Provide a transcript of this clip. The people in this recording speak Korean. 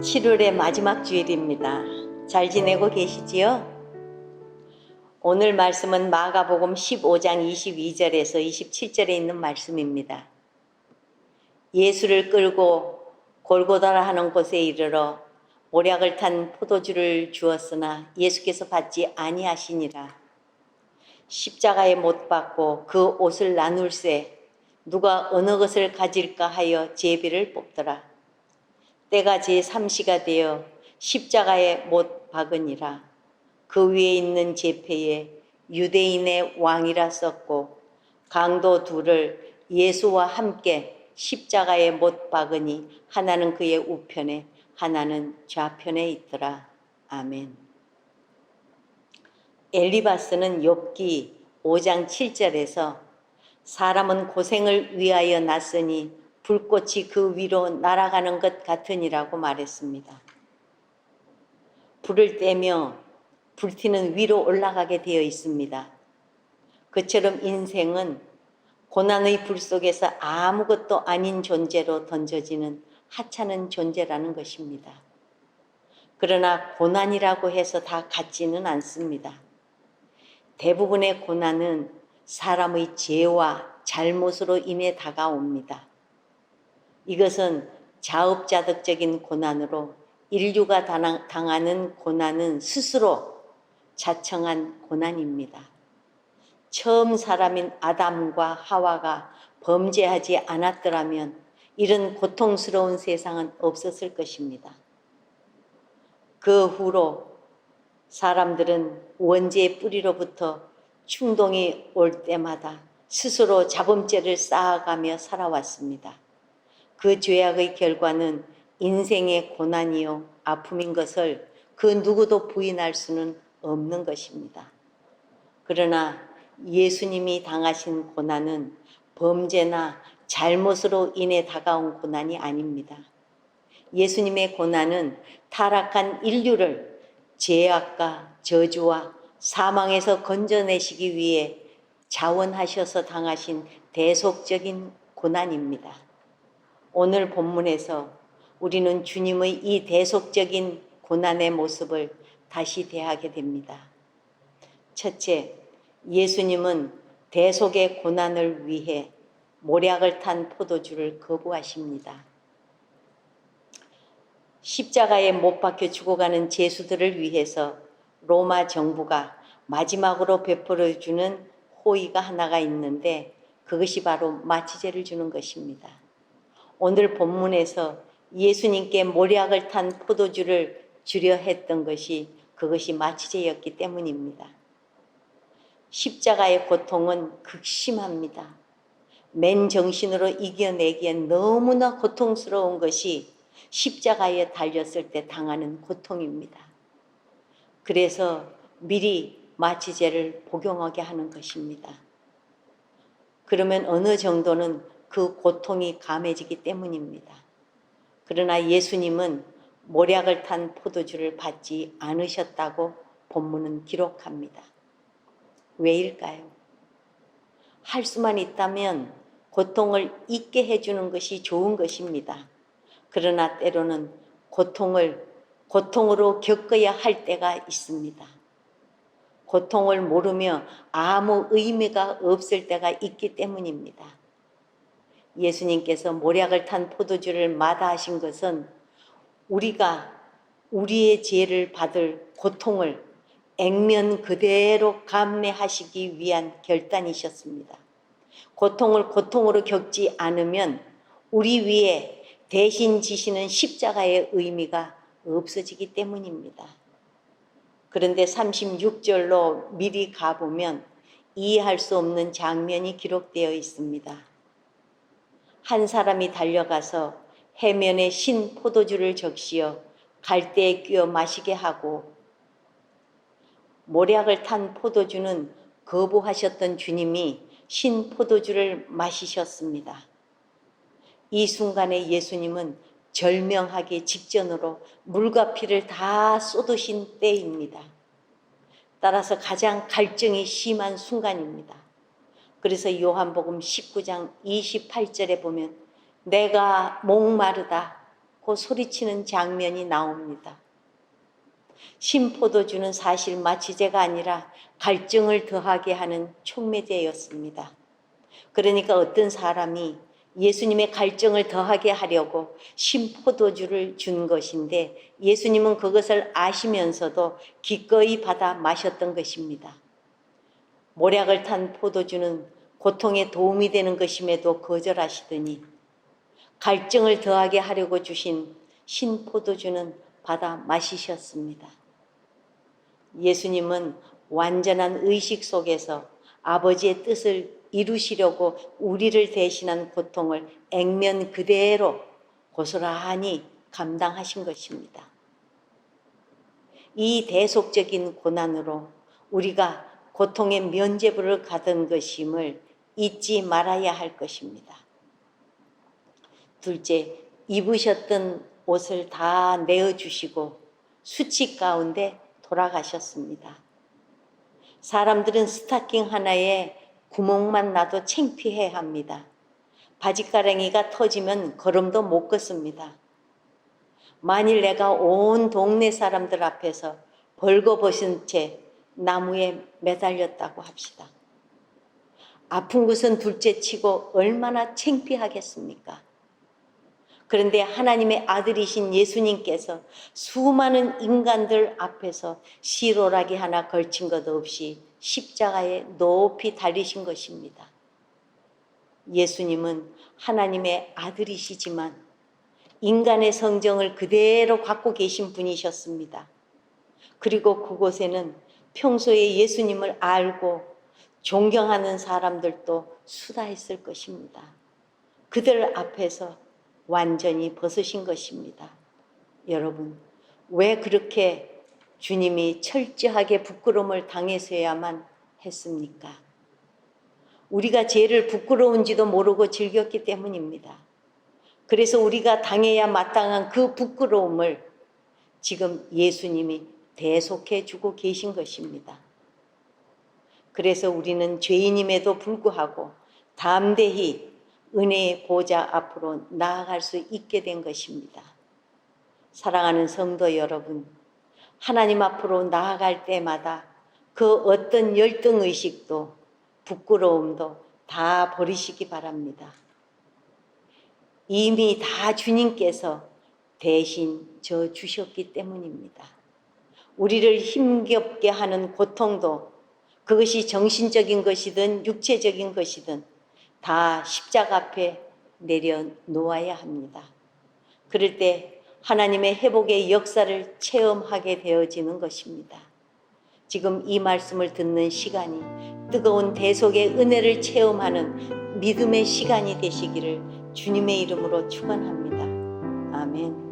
7월의 마지막 주일입니다. 잘 지내고 계시지요? 오늘 말씀은 마가복음 15장 22절에서 27절에 있는 말씀입니다. 예수를 끌고 골고다라 하는 곳에 이르러 모략을 탄 포도주를 주었으나 예수께서 받지 아니하시니라. 십자가에 못 박고 그 옷을 나눌세 누가 어느 것을 가질까 하여 제비를 뽑더라. 때가 제3시가 되어 십자가에 못 박으니라. 그 위에 있는 제패에 유대인의 왕이라 썼고 강도 둘을 예수와 함께 십자가에 못 박으니 하나는 그의 우편에 하나는 좌편에 있더라. 아멘. 엘리바스는 욥기 5장 7절에서 사람은 고생을 위하여 났으니 불꽃이 그 위로 날아가는 것 같으니라고 말했습니다. 불을 떼며 불티는 위로 올라가게 되어 있습니다. 그처럼 인생은 고난의 불 속에서 아무것도 아닌 존재로 던져지는 하찮은 존재라는 것입니다. 그러나 고난이라고 해서 다 같지는 않습니다. 대부분의 고난은 사람의 죄와 잘못으로 인해 다가옵니다. 이것은 자업자득적인 고난으로 인류가 당하는 고난은 스스로 자청한 고난입니다. 처음 사람인 아담과 하와가 범죄하지 않았더라면 이런 고통스러운 세상은 없었을 것입니다. 그 후로 사람들은 원죄의 뿌리로부터 충동이 올 때마다 스스로 자범죄를 쌓아가며 살아왔습니다. 그 죄악의 결과는 인생의 고난이요 아픔인 것을 그 누구도 부인할 수는 없는 것입니다. 그러나 예수님이 당하신 고난은 범죄나 잘못으로 인해 다가온 고난이 아닙니다. 예수님의 고난은 타락한 인류를 죄악과 저주와 사망에서 건져내시기 위해 자원하셔서 당하신 대속적인 고난입니다. 오늘 본문에서 우리는 주님의 이 대속적인 고난의 모습을 다시 대하게 됩니다. 첫째, 예수님은 대속의 고난을 위해 모략을 탄 포도주를 거부하십니다. 십자가에 못 박혀 죽어가는 제수들을 위해서 로마 정부가 마지막으로 베풀어 주는 호의가 하나가 있는데 그것이 바로 마취제를 주는 것입니다. 오늘 본문에서 예수님께 모략을 탄 포도주를 주려 했던 것이 그것이 마취제였기 때문입니다. 십자가의 고통은 극심합니다. 맨 정신으로 이겨내기엔 너무나 고통스러운 것이 십자가에 달렸을 때 당하는 고통입니다. 그래서 미리 마취제를 복용하게 하는 것입니다. 그러면 어느 정도는 그 고통이 감해지기 때문입니다. 그러나 예수님은 모략을 탄 포도주를 받지 않으셨다고 본문은 기록합니다. 왜일까요? 할 수만 있다면 고통을 잊게 해주는 것이 좋은 것입니다. 그러나 때로는 고통을 고통으로 겪어야 할 때가 있습니다. 고통을 모르며 아무 의미가 없을 때가 있기 때문입니다. 예수님께서 모략을 탄 포도주를 마다하신 것은 우리가 우리의 죄를 받을 고통을 액면 그대로 감내하시기 위한 결단이셨습니다. 고통을 고통으로 겪지 않으면 우리 위에 대신 지시는 십자가의 의미가 없어지기 때문입니다. 그런데 36절로 미리 가보면 이해할 수 없는 장면이 기록되어 있습니다. 한 사람이 달려가서 해면에 신 포도주를 적시어 갈대에 끼워 마시게 하고 모략을 탄 포도주는 거부하셨던 주님이 신 포도주를 마시셨습니다. 이 순간에 예수님은 절명하기 직전으로 물과 피를 다 쏟으신 때입니다. 따라서 가장 갈증이 심한 순간입니다. 그래서 요한복음 19장 28절에 보면 내가 목마르다 않고 소리치는 장면이 나옵니다. 신포도주는 사실 마취제가 아니라 갈증을 더하게 하는 촉매제였습니다. 그러니까 어떤 사람이 예수님의 갈증을 더하게 하려고 신포도주를 준 것인데 예수님은 그것을 아시면서도 기꺼이 받아 마셨던 것입니다. 모략을 탄 포도주는 고통에 도움이 되는 것임에도 거절하시더니 갈증을 더하게 하려고 주신 신포도주는 받아 마시셨습니다. 예수님은 완전한 의식 속에서 아버지의 뜻을 이루시려고 우리를 대신한 고통을 액면 그대로 고스란히 감당하신 것입니다. 이 대속적인 고난으로 우리가 고통의 면죄부를 가던 것임을 잊지 말아야 할 것입니다. 둘째, 입으셨던 옷을 다 내어주시고 수치 가운데 돌아가셨습니다. 사람들은 스타킹 하나에 구멍만 나도 창피해 합니다. 바지가랑이가 터지면 걸음도 못 걷습니다. 만일 내가 온 동네 사람들 앞에서 벌거벗은 채 나무에 매달렸다고 합시다. 아픈 것은 둘째 치고 얼마나 창피하겠습니까? 그런데 하나님의 아들이신 예수님께서 수많은 인간들 앞에서 시로라기 하나 걸친 것 없이 십자가에 높이 달리신 것입니다. 예수님은 하나님의 아들이시지만 인간의 성정을 그대로 갖고 계신 분이셨습니다. 그리고 그곳에는 평소에 예수님을 알고 존경하는 사람들도 수다했을 것입니다. 그들 앞에서 완전히 벗으신 것입니다. 여러분, 왜 그렇게 주님이 철저하게 부끄러움을 당해서야만 했습니까? 우리가 죄를 부끄러운지도 모르고 즐겼기 때문입니다. 그래서 우리가 당해야 마땅한 그 부끄러움을 지금 예수님이 대속해 주고 계신 것입니다. 그래서 우리는 죄인임에도 불구하고 담대히 은혜의 보좌 앞으로 나아갈 수 있게 된 것입니다. 사랑하는 성도 여러분, 하나님 앞으로 나아갈 때마다 그 어떤 열등의식도 부끄러움도 다 버리시기 바랍니다. 이미 다 주님께서 대신 져 주셨기 때문입니다. 우리를 힘겹게 하는 고통도 그것이 정신적인 것이든 육체적인 것이든 다 십자가 앞에 내려놓아야 합니다. 그럴 때 하나님의 회복의 역사를 체험하게 되어지는 것입니다. 지금 이 말씀을 듣는 시간이 뜨거운 대속의 은혜를 체험하는 믿음의 시간이 되시기를 주님의 이름으로 축원합니다. 아멘.